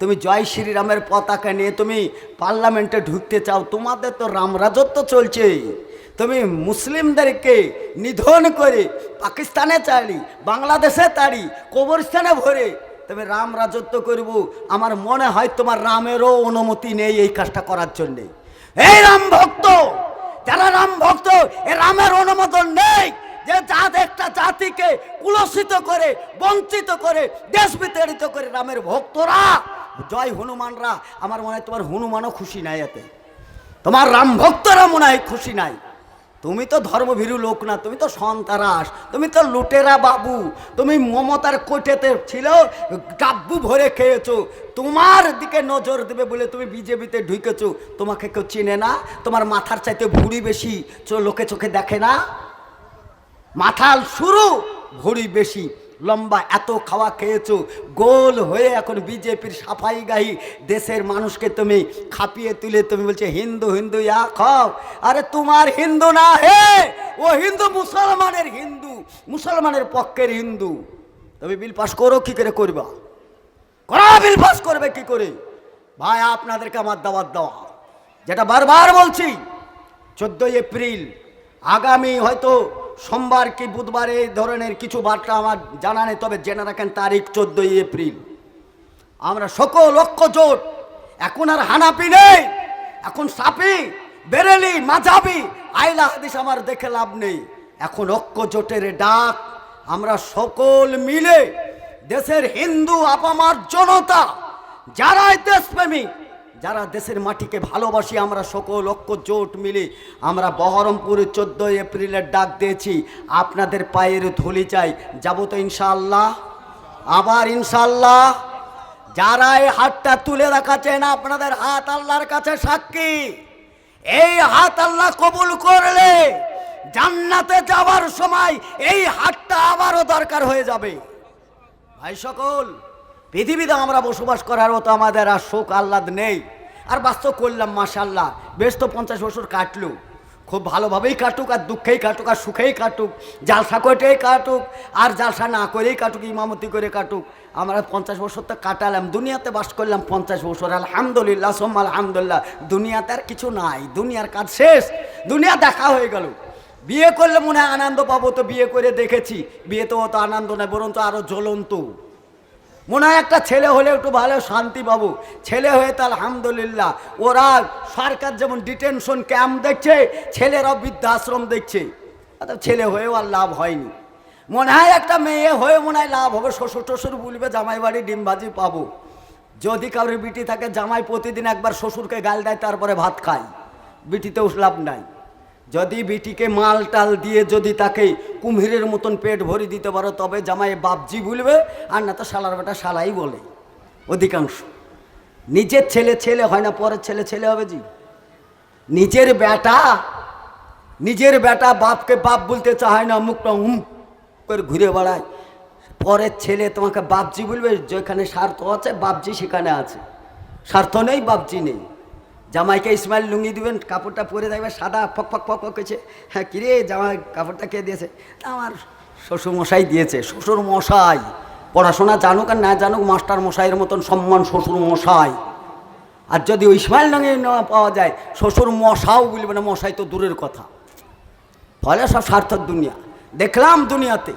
তুমি জয় শ্রীরামের পতাকা নিয়ে তুমি পার্লামেন্টে ঢুকতে চাও, তোমাদের তো রাম রাজত্ব চলছে। তুমি মুসলিমদেরকে নিধন করে পাকিস্তানে চাড়ি বাংলাদেশে তাড়ি কবরস্থানে ভরে তুমি রাম রাজত্ব করব। আমার মনে হয় তোমার রামেরও অনুমতি নেই এই কাজটা করার জন্যে। এই রাম ভক্ত, যারা রাম ভক্ত, এ রামের অনুমোদন নেই যে জাত একটা জাতিকে কুলসিত করে, বঞ্চিত করে, দেশ বিতাড়িত করে রামের ভক্তরা জয় হনুমানরা, আমার মনে হয় তোমার হনুমানও খুশি নাই এতে। তোমার রাম ভক্তরা মনে হয় খুশি নাই। তুমি তো ধর্মভীরু লোক না, তুমি তো সন্তারাস, তুমি তো লুটেরা বাবু, তুমি মমতার কোটেতে ছিল গাব্বু ভরে খেয়েছো, তোমার দিকে নজর দেবে বলে তুমি বিজেপিতে ঢুকেছো, তোমাকে কেউ চেনে না? তোমার মাথার চাইতে ভুড়ি বেশি, চো- লোকে চোখে দেখে না? মাথাল শুরু, ভুড়ি বেশি। লম্বা এত খাওয়া খেয়েছো, গোল হয়ে এখন বিজেপির সাফাই গাহি দেশের মানুষকে তুমি খাপিয়ে তুলে তুমি বলছে, হিন্দু হিন্দু, ইয়া খাও। আরে তোমার হিন্দু না হে, ও হিন্দু মুসলমানের হিন্দু, মুসলমানের পক্ষের হিন্দু। তবে বিল পাস করো, কি করে করবা? করা, বিল পাস করবে কি করে? ভাই, আপনাদেরকে আমার দাওয়াত দেওয়া। যেটা বারবার বলছি, চোদ্দোই এপ্রিল, আগামী হয়তো সোমবার কি বুধবার এই ধরনের কিছু বার্তা আমার জানা নেই, তবে জেনে রাখেন তারিখ চোদ্দোই এপ্রিল। আমরা সকল ঐক্য জোট এখন আর হানাপি নেই, এখন সাপি, বেরেলি, মাঝাবি, আইলা হাদিস আমার দেখে লাভ নেই। এখন ঐক্য জোটের ডাক, আমরা সকল মিলে দেশের হিন্দু আপামার জনতা, যারাই দেশপ্রেমিক যারা দেশের মাটিকে ভালোবাসি, আমরা সকল ঐক্য, জোট মিলে আমরা বহরমপুরে চোদ্দোই এপ্রিলের ডাক দিয়েছি। আপনাদের পায়ের ধুলি চাই। যাব তো ইনশাআল্লাহ? আবার ইনশাল্লাহ যারা এই হাতটা তুলে রাখাচ্ছেন আপনাদের হাত আল্লাহর কাছে সাক্ষী। এই হাত আল্লাহ কবুল করলে জান্নাতে যাওয়ার সময় এই হাতটা আবারও দরকার হয়ে যাবে। ভাই সকল, পৃথিবীতে আমরা বসবাস করার মতো আমাদের আর শোক আহ্লাদ নেই। আর বাস্তব করলাম মাশাল্লাহ বেশ তো পঞ্চাশ বছর কাটলো। খুব ভালোভাবেই কাটুক, আর দুঃখেই কাটুক, আর সুখেই কাটুক। জালসা করেই কাটুক, আর জালসা না করেই কাটুক, ইমামতি করে কাটুক। আমরা পঞ্চাশ বছর তো কাটালাম, দুনিয়াতে বাস করলাম পঞ্চাশ বছর। আলহামদুলিল্লাহ সোম আলহামদুলিল্লাহ। দুনিয়াতে আর কিছু নাই, দুনিয়ার কাজ শেষ। দুনিয়া দেখা হয়ে গেল। বিয়ে করলে মনে হয় আনন্দ পাবো তো বিয়ে করে দেখেছি। বিয়ে তো অত আনন্দ নয় বরঞ্চ আরও জ্বলন্ত। মনে হয় একটা ছেলে হলে একটু ভালো শান্তি পাবো। ছেলে হয়ে তো আলহামদুলিল্লাহ। ওরা সরকার যেমন ডিটেনশন ক্যাম্প দেখছে ছেলেরা বৃদ্ধাশ্রম দেখছে। ছেলে হয়েও আর লাভ হয়নি। মনে হয় একটা মেয়ে হয়ে মনে হয় লাভ হবে, শ্বশুর টশুর বলবে জামাই বাড়ি ডিম ভাজি পাবো। যদি কারোর বিটি থাকে, জামাই প্রতিদিন একবার শ্বশুরকে গাল দেয়, তারপরে ভাত খায়। বিটিতেও লাভ নাই। যদি বিটিকে মাল টাল দিয়ে যদি তাকে কুম্ভীরের মতন পেট ভরি দিতে পারো, তবে জামাই বাপজি বলবে, আর না তো শালার বেটা শালাই বলে। অধিকাংশ। নিজের ছেলে ছেলে হয় না, পরের ছেলে ছেলে হবে জি। নিজের বেটা নিজের বেটা বাপকে বাপ বলতে চায় না, মুখটা হুম করে ঘুরে বেড়ায়। পরের ছেলে তোমাকে বাপজি বলবে, যেখানে স্বার্থ আছে, বাপজি সেখানে আছে। স্বার্থ নেই, বাপজি নেই। জামাইকে ইসমাইল লুঙ্গি দিবেন, কাপড়টা পরে দেখবে সাদা ফক ফক ফক ফক করছে হ্যাঁ কিরে জামাই, কাপড়টা কে দিয়েছে? আমার শ্বশুর মশাই দিয়েছে শ্বশুর মশাই পড়াশোনা জানুক আর না জানুক মাস্টার মশাইয়ের মতন সম্মান শ্বশুর মশাই আর যদি ওই ইসমাইল রঙে না পাওয়া যায় শ্বশুর মশাও বলবে না, মশাই তো দূরের কথা। ফলে সব সার্থক দুনিয়া। দেখলাম দুনিয়াতে।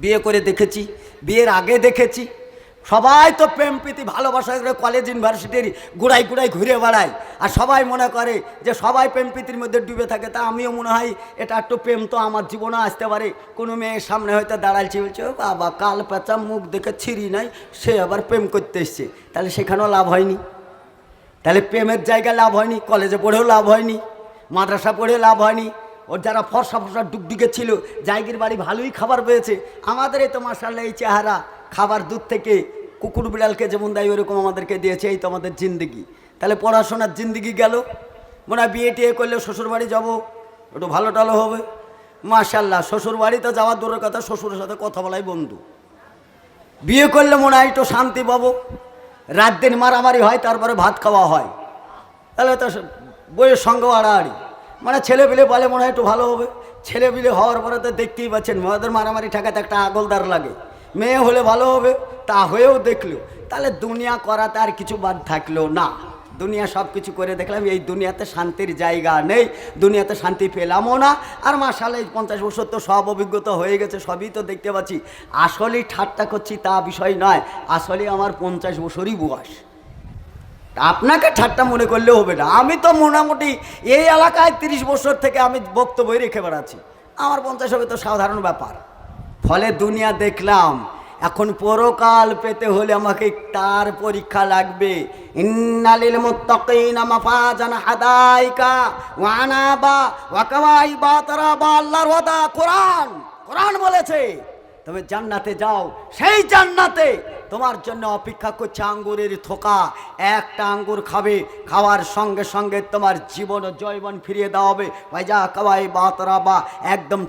বিয়ে করে দেখেছি, বিয়ের আগে দেখেছি। সবাই তো প্রেম, প্রীতি, ভালোবাসা করে কলেজ ইউনিভার্সিটির গুড়াই গুড়াই ঘুরে বেড়ায়। আর সবাই মনে করে যে সবাই প্রেম, প্রীতির মধ্যে ডুবে থাকে। তা আমিও মনে হয় এটা একটু প্রেম তো আমার জীবনে আসতে পারে। কোনো মেয়ের সামনে হয়তো দাঁড়াইছে বলছে "ও বাবা, কাল পেঁচা মুখ দেখে ছিঁড়ি নাই, সে আবার প্রেম করতে এসছে। তাহলে সেখানেও লাভ হয়নি। তাহলে প্রেমের জায়গায় লাভ হয়নি কলেজে পড়েও লাভ হয়নি, মাদ্রাসা পড়েও লাভ হয়নি। ওর যারা ফর্সা ফর্সা ডুগডুগে ছিল, জায়গির বাড়ি ভালোই খাবার পেয়েছে। আমাদের এই তো মাসাল্লাহ এই চেহারা, খাবার দুধ থেকে কুকুর বিড়ালকে যেমন দেয়, ওরকম আমাদেরকে দিয়েছে, এই তো আমাদের জিন্দিগি। তাহলে পড়াশোনার জিন্দিগি গেল। মনে হয় বিয়ে টিয়ে করলে শ্বশুরবাড়ি যাব, একটু ভালো টালো হবে। মাশাল্লাহ শ্বশুর বাড়িতে যাওয়ার দূরের কথা, শ্বশুরের সাথে কথা বলাই বন্ধু। বিয়ে করলে মনে হয় একটু শান্তি পাবো। রাত দিন মারামারি হয়, তারপরে ভাত খাওয়া হয়। তাহলে তো বইয়ের সঙ্গে আড়াআড়ি। মানে ছেলে পিলে বলে মনে হয় একটু ভালো হবে। ছেলে পিলে হওয়ার পরে তো দেখতেই পাচ্ছেন মেয়েদের মারামারি ঠেকাতে একটা আগলদার লাগে। মেয়ে হলে ভালো হবে, তা হয়েও দেখল। তাহলে দুনিয়া করাতে আর কিছু বাদ থাকল না। দুনিয়া সব কিছু করে দেখলাম, এই দুনিয়াতে শান্তির জায়গা নেই, দুনিয়াতে শান্তি পেলামও না। আর মাসালে পঞ্চাশ বছর তো সব অভিজ্ঞতা হয়ে গেছে, সবই তো দেখতে পাচ্ছি। আসলেই ঠাট্টা করছি তা বিষয় নয় আসলে আমার পঞ্চাশ বছরই বয়স। আপনাকে ঠাট্টা মনে করলে হবে না। আমি তো মোটামুটি এই এলাকায় তিরিশ বছর থেকে আমি বক্তব্য রেখে বেড়াচ্ছি। আমার পঞ্চাশ হবে তো সাধারণ ব্যাপার। ফলে দুনিয়া দেখলাম, এখন পরকাল পেতে হলে আমাকে তার পরীক্ষা লাগবে। ইন্নালিল আল্লাহর কোরআন কোরআন বলেছে, তুমি জান্নাতে যাও, সেই জান্নাতে তোমার জন্য অপেক্ষা করছে আঙ্গুরের থোকা। একটা আঙ্গুর খাবে, খাওয়ার সঙ্গে সঙ্গে তোমার জীবন ও জৈবন ফিরিয়ে দেওয়া হবে। ভাইজা বাতরা বা একদম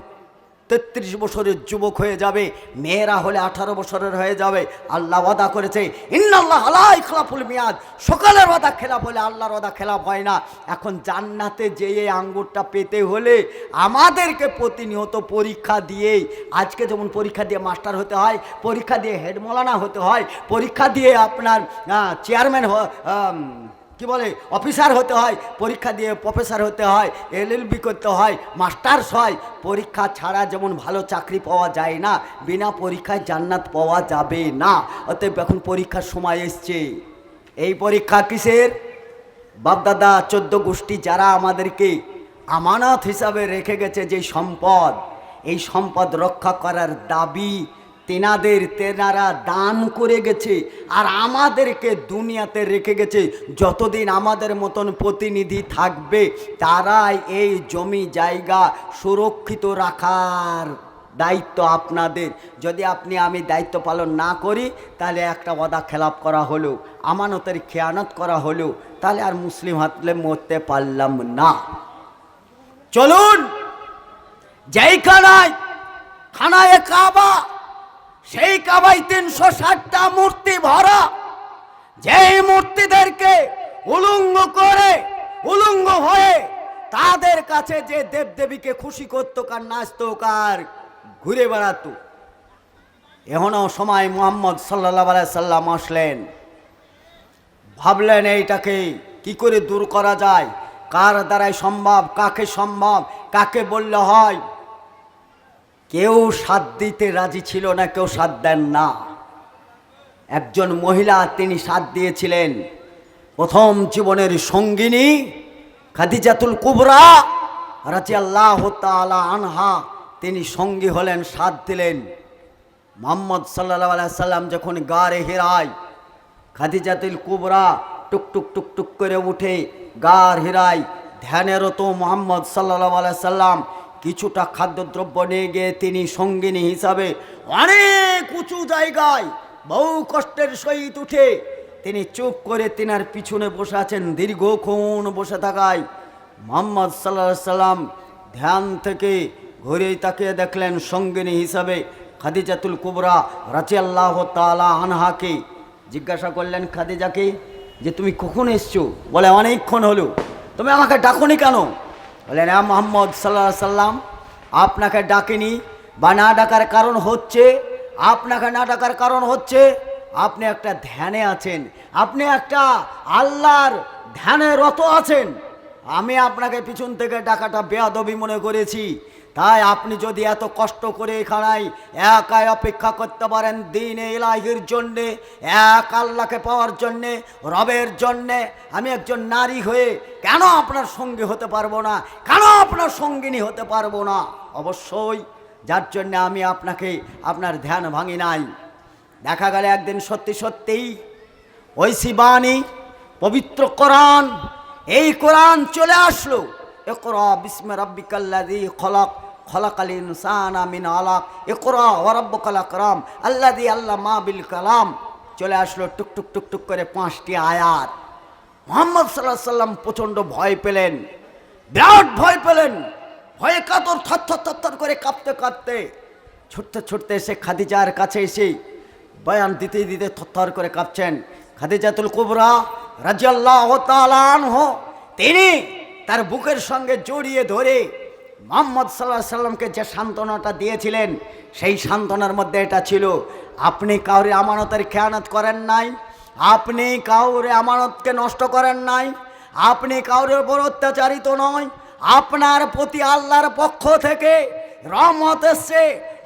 তেত্রিশ বছরের যুবক হয়ে যাবে, মেয়েরা হলে আঠারো বছরের হয়ে যাবে। আল্লাহ ওয়াদা করেছে, ইন্নাল্লাহ আলাই খেলাফুল মিয়াদ। সকালের ওয়াদা খেলাফ হলে আল্লাহর ওয়াদা খেলাফ হয় না। এখন জান্নাতে যেয়ে আঙ্গুরটা পেতে হলে আমাদেরকে প্রতিনিয়ত পরীক্ষা দিয়েই, আজকে যেমন পরীক্ষা দিয়ে মাস্টার হতে হয়, পরীক্ষা দিয়ে হেড মৌলানা হতে হয়, পরীক্ষা দিয়ে আপনার চেয়ারম্যান কি বলে, অফিসার হতে হয়, পরীক্ষা দিয়ে প্রফেসর হতে হয় এলএলবি করতে হয় মাস্টার্স হয়। পরীক্ষা ছাড়া যেমন ভালো চাকরি পাওয়া যায় না, বিনা পরীক্ষায় জান্নাত পাওয়া যাবে না। অতএব এখন পরীক্ষার সময় এসছে। এই পরীক্ষা কিসের? বাপদাদা, চোদ্দ গোষ্ঠী যারা আমাদেরকে আমানত হিসাবে রেখে গেছে যে সম্পদ, এই সম্পদ রক্ষা করার দাবি তেনাদের তেনারা দান করে গেছে আর আমাদেরকে দুনিয়াতে রেখে গেছে। যতদিন আমাদের মতন প্রতিনিধি থাকবে, তারাই এই জমি জায়গা সুরক্ষিত রাখার দায়িত্ব আপনাদের। যদি আপনি আমি দায়িত্ব পালন না করি, তাহলে একটা ওয়াদা খেলাপ করা হলো, আমানতের খেয়ানত করা হলো, তাহলে আর মুসলিম হাতলে মরতে পারলাম না। চলুন! যেই খানায় খানায় কাবা সেই কাবাই তিনশো ষাটটা মূর্তি ভরা। যেই মূর্তিদেরকে উলঙ্গ করে, উলঙ্গ হয়ে তাদের কাছে যে দেবদেবীকে খুশি করতো, কার নাচতো, কার ঘুরে বেড়াতো। এখনও সময় মোহাম্মদ সাল্লাহ সাল্লাম আসলেন। ভাবলেন এইটাকে কি করে দূর করা যায়? কার দ্বারাই সম্ভব? কাকে সম্ভব? কাকে বললে হয়? কেউ সাথ দিতে রাজি ছিল না, কেউ সাথ দেন না। একজন মহিলা, তিনি সাথ দিয়েছিলেন। প্রথম জীবনের সঙ্গিনী খাদিজাতুল কুবরা রাজি আল্লাহ তালা আনহা, তিনি সঙ্গী হলেন, সাথ দিলেন। মোহাম্মদ সাল্লাহ সাল্লাম যখন গাড়ে হেরায়, খাদিজাতুল কুবরা টুক টুক টুক টুক করে উঠে গার হিরায় ধ্যানেরত মোহাম্মদ সাল্লাহ সাল্লাম কিছুটা খাদ্যদ্রব্য নিয়ে গিয়ে তিনি সঙ্গিনী হিসাবে অনেক উঁচু জায়গায় বহু কষ্টের সহিত উঠে তিনি চুপ করে তিনার পিছনে বসে আছেন, দীর্ঘক্ষণ বসে থাকায়। মোহাম্মদ সাল্লাহ সাল্লাম ধ্যান থেকে ঘুরে তাকিয়ে দেখলেন সঙ্গিনী হিসাবে খাদিজাতুল কুবরা রাচি আল্লাহ তালা আনহাকে। জিজ্ঞাসা করলেন, খাদিজাকে, যে তুমি কখন এসছো? বলে, অনেকক্ষণ হলো। তুমি আমাকে ডাকনি কেন? বললেন হ্যাঁ মোহাম্মদ সাল্লা সাল্লাম, আপনাকে ডাকেনি, বা না ডাকার কারণ হচ্ছে, আপনাকে না ডাকার কারণ হচ্ছে, আপনি একটা ধ্যানে আছেন, আপনি একটা আল্লাহর ধ্যানে রত আছেন। আমি আপনাকে পিছন থেকে ডাকাটা বেয়াদবি মনে করেছি। তাই আপনি যদি এত কষ্ট করে এখানায় একাই অপেক্ষা করতে পারেন দিন এলাহির জন্যে, এক আল্লাহকে পাওয়ার জন্যে, রবের জন্যে, আমি একজন নারী হয়ে কেন আপনার সঙ্গী হতে পারব না? কেন আপনার সঙ্গিনী হতে পারব না? অবশ্যই যার জন্য আমি আপনাকে আপনার ধ্যান ভাঙি নাই। দেখা গেলে একদিন সত্যি সত্যিই শিবানী পবিত্র কোরআন এই কোরআন চলে আসলো। একরা বিসমে রাব্বিকাল্লাযী খলাক, খলাকাল ইনসানা মিন আলাক। একরা ওয়া রাব্বুকাল আকরাম, আল্লাযী আল্লামা বিল কালাম। চলে আসলো টুক টুক টুক টুক করে পাঁচটি আয়াত। মোহাম্মদ সাল্লাহ সাল্লাম প্রচণ্ড ভয় পেলেন। বিরাট ভয় পেলেন। ভয়ে কাতর, থর থর করে কাঁপতে কাঁপতে ছুটতে ছুটতে এসে খাদিজার কাছে এসে বয়ান দিতে দিতে থর করে কাঁপছেন। খাদিজাতুল কুবরা রাজিয়াল্লাহ তালানহ তিনি তার বুকের সঙ্গে জড়িয়ে ধরে মোহাম্মদ সাল্লাহ সাল্লামকে যে সান্ত্বনাটা দিয়েছিলেন, সেই সান্ত্বনার মধ্যে এটা ছিল, আপনি কাউরে আমানতের খেয়ানত করেন নাই, আপনি কাউরে আমানতকে নষ্ট করেন নাই, আপনি কাউরের উপর অত্যাচারিত নয়, আপনার প্রতি আল্লাহর পক্ষ থেকে রহমত এসছে,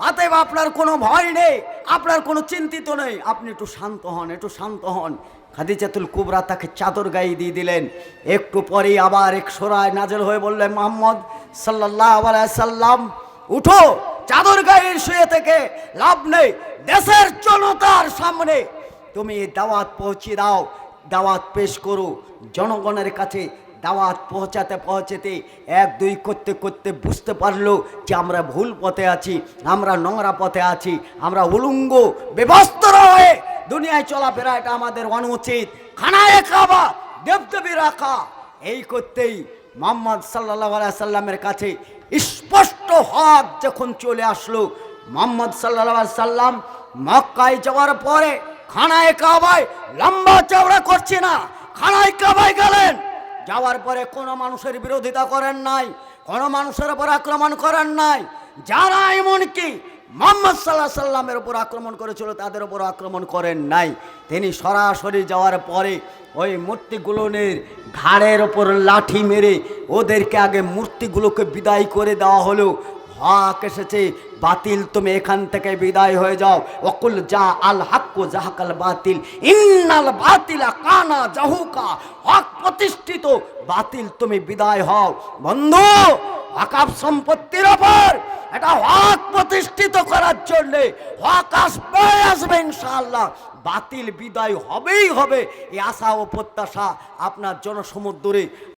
অতএব আপনার কোনো ভয় নেই, আপনার কোনো চিন্তিত নেই, আপনি একটু শান্ত হন, একটু শান্ত হন। খাদিজাতুল কুবরা তাকে চাদর গায়ে দিয়ে দিলেন। একটু পরেই আবার এক সোরায় নাজল হয়ে বললেন, মোহাম্মদ সাল্লাহ সাল্লাম, উঠো, চাদর গায়ে শুয়ে থেকে লাভ নেই, দেশের জনতার সামনে। তুমি দাওয়াত পৌঁছে দাও, দাওয়াত পেশ করো, জনগণের কাছে দাওয়াত পৌঁছাতে পৌঁছাতে এক দুই করতে করতে বুঝতে পারল যে আমরা ভুল পথে আছি, আমরা নোংরা পথে আছি, আমরা উলুঙ্গ বিবস্ত্র হয়ে দুনিয়ায় চলাফেরা এটা আমাদের অনুচিত। খানায় খাওয়া দেবদেবী রাখা এই করতেই মোহাম্মদ সাল্লাহ সাল্লামের কাছে স্পষ্ট হক যখন চলে আসলো, মোহাম্মদ সাল্লাহ সাল্লাম মক্কায় যাওয়ার পরে খানায় কাবায় লম্বা চওড়া করছে না, খানায় কাবায় গেলেন। যাওয়ার পরে কোনো মানুষের বিরোধিতা করেন নাই, কোনো মানুষের উপর আক্রমণ করেন নাই। যারা এমনকি মোহাম্মদ সাল্লাহ সাল্লামের উপর আক্রমণ করেছিল, তাদের উপর আক্রমণ করেন নাই। তিনি সরাসরি যাওয়ার পরে ওই মূর্তিগুলোনের ঘাড়ের ওপর লাঠি মেরে ওদেরকে আগে মূর্তিগুলোকে বিদায় করে দেওয়া হলো। হক এসেছে, বাতিল, তুমি এখান থেকে বিদায় হয়ে যাও। অকুল যা আল হাক্কু জাহাকাল বাতিল। ইন্নাল বাতিলা কানা জাহুকা, হক প্রতিষ্ঠিত, বাতিল, তুমি বিদায় হও। বন্ধু আকাব সম্পত্তির ওপর এটা হক প্রতিষ্ঠিত করার জন্য হক আসবে আসবে ইনশাআল্লাহ। বাতিল বিদায় হবেই হবে, এই আশা ও প্রত্যাশা আপনার জনসমুদ্রে